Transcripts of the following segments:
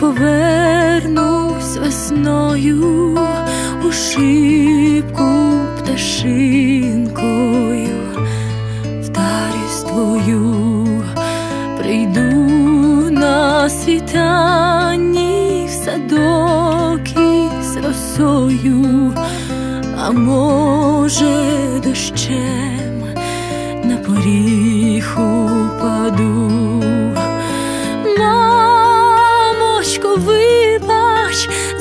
повернусь весною у шибку пташинкою, вдарюсь твою, прийду на світанні в садок із росою, а може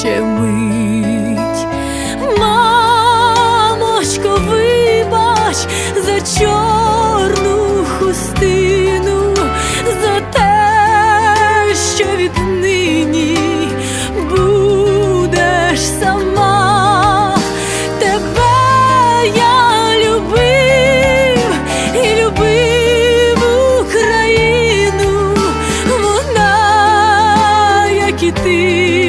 ще мить, мамочко, вибач за чорну хустину, за те, що віднині будеш сама, тебе я любив і любив Україну, вона, як і ти.